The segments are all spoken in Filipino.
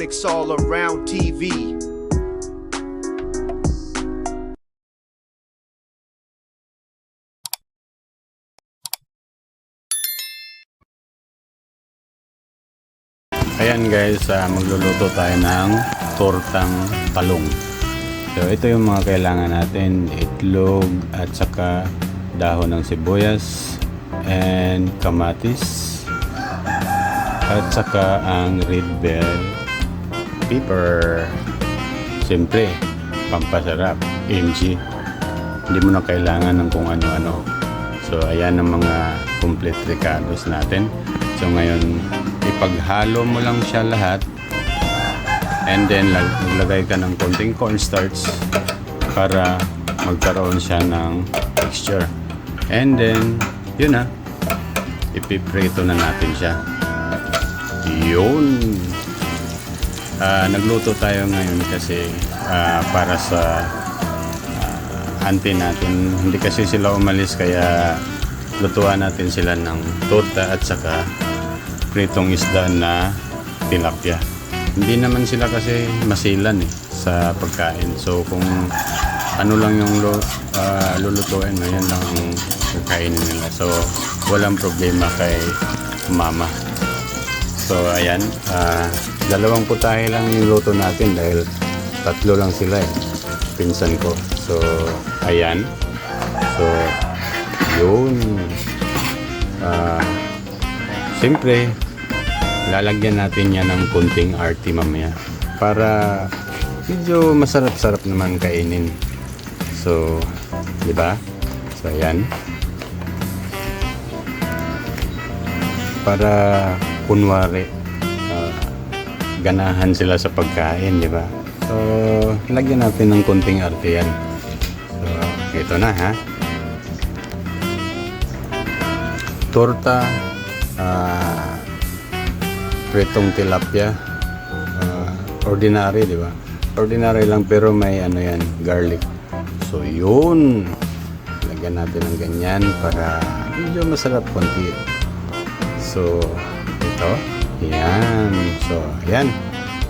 It's all around TV. Ayan guys, ah, magluluto tayo ng tortang talong. So ito yung mga kailangan natin, itlog at saka dahon ng sibuyas and kamatis at saka ang red bell pepper. Siyempre, pampasarap, MG. Hindi mo na kailangan ng kung ano-ano. So ayan ang mga complete recados natin. So ngayon, ipaghalo mo lang siya lahat and then lag- maglagay ka ng konting cornstarch para magkaroon siya ng texture. And then, yun na. Ipiprito na natin siya. Yun. Ah, nagluto tayo ngayon kasi ah, para sa ah, auntie natin. Hindi kasi sila umalis kaya lutuan natin sila ng torta at saka pritong isda na tilapia. Hindi naman sila kasi masilan eh sa pagkain. So kung ano lang yung lo, ah, lulutuin, ayan lang ang kakainin nila. So walang problema kay mama. So ayan, ah, dalawang putahe lang yung luto natin dahil tatlo lang sila eh. Pinsan ko. So ayan. So yun. Ah, Siyempre, lalagyan natin yan ng kunting arty mamaya para medyo masarap-sarap naman kainin. So, di ba? So, ayan. Para kunwari ah, ganahan sila sa pagkain, di ba? So, lagyan natin ng kunting arte yan. So, ito na ha. torta, ah, pritong tilapia, ah, ordinary, di ba? Ordinary lang pero may ano yan, garlic. So yun, lagyan natin ng ganyan para medyo masarap konti. So, ito, yan. So, yan.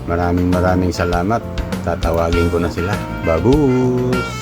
Maraming maraming salamat. Tatawagin ko na sila. Babus!